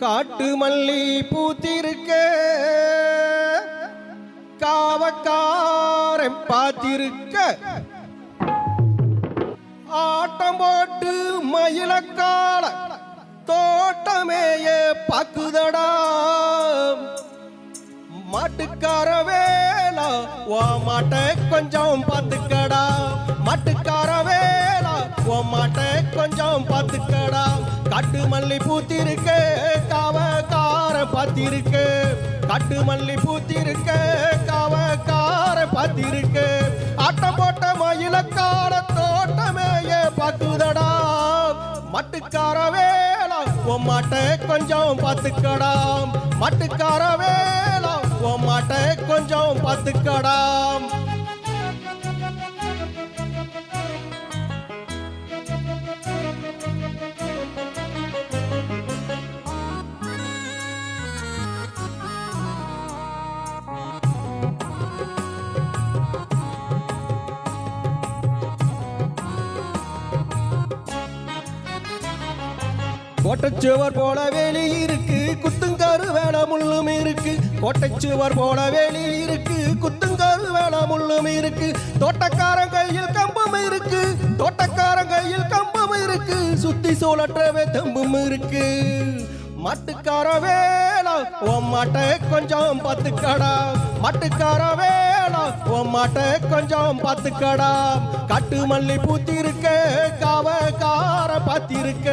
காட்டு மல்லி பூத்திருக்க காவக்காரன் பார்த்திருக்க. ஆட்டம் போட்டு மயிலக்கால தோட்டமேய பக்குதடா மாட்டுக்கார வேலா ஓ மாட்டை கொஞ்சம் பார்த்துக்கடா. மாட்டுக்கார வேலா கொஞ்சம் பார்த்துக்கடா. காட்டு மல்லி பூத்திருக்க காவக்கார பார்த்திருக்க. காட்டு மல்லி பூத்திருக்க காவக்கார பார்த்திருக்க. ஆட்டம் போட்ட மயிலக்கார தோட்டமேய பார்த்துதடா மட்டுக்கார வேலா உன் கொஞ்சம் பார்த்துக்கடா. மட்டுக்கார வேலா உன் கொஞ்சம் பார்த்துக்கடா. கோட்டச்சுவர் போல வேலி இருக்கு குத்துங்காரு வேலை முள்ளும் இருக்கு. கோட்டைச்சுவர் போல வேலி இருக்கு குத்துங்காரு வேலை முள்ளும் இருக்கு. தோட்டக்காரன் கையில் கம்பம் இருக்கு தோட்டக்காரன் கையில் கம்பம் இருக்கு. சுத்தி சூழற்றவே தம்பும் இருக்கு. மாட்டுக்கார வேலை உன் மாட்டை கொஞ்சம் பத்துக்கடா மாட்டுக்கார வேலை உன் மாட்டை கொஞ்சம் பத்துக்கடா காட்டு மல்லி பூத்திருக்க காவக்கார பாத்திருக்க.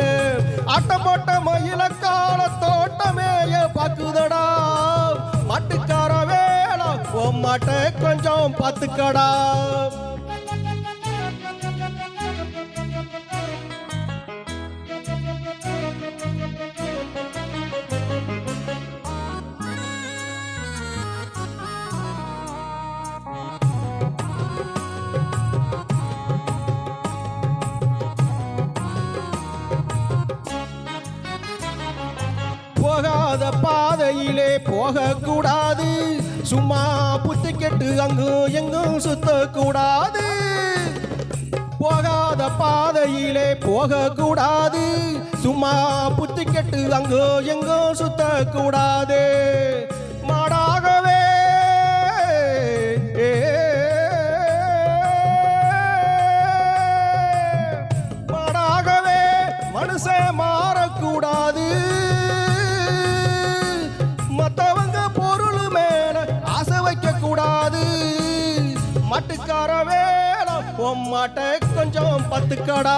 ஆட்டம் போட்ட மயிலக்கால தோட்டமேய பாக்குதடா மாட்டுக்கார வேலா உன் மாட்டை கொஞ்சம் பத்துக்கடா போகாத பாதையிலே போகக்கூடாது. சும்மா புத்தி கெட்டு அங்கும் எங்கும் சுத்தக்கூடாது. போகாத பாதையிலே போகக்கூடாது. சும்மா புத்தி கெட்டு அங்கோ எங்கும் சுத்தக்கூடாது. மாட்டுக்கார வேலை உன் மாட்டை கொஞ்சம் பத்துக்கடா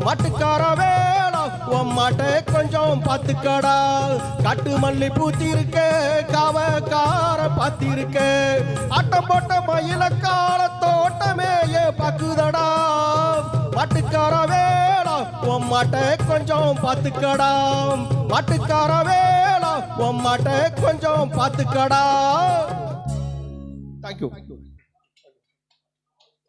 மாட்டுக்கார வேலை உன் மாட்டை கொஞ்சம் பத்துக்கடா கட்டு மல்லி பூத்திருக்க காவக்கார பாத்திருக்க ஆட்டம் போட்ட மயில மயிலக்கால தோட்டமேய பக்குதடா மாட்டுக்கார வேலா உன் மாட்டை கொஞ்சம் பத்துக்கடா மாட்டுக்கார வேலா உன் மாட்டை கொஞ்சம் பார்த்துக்கடா. தேங்க்யூ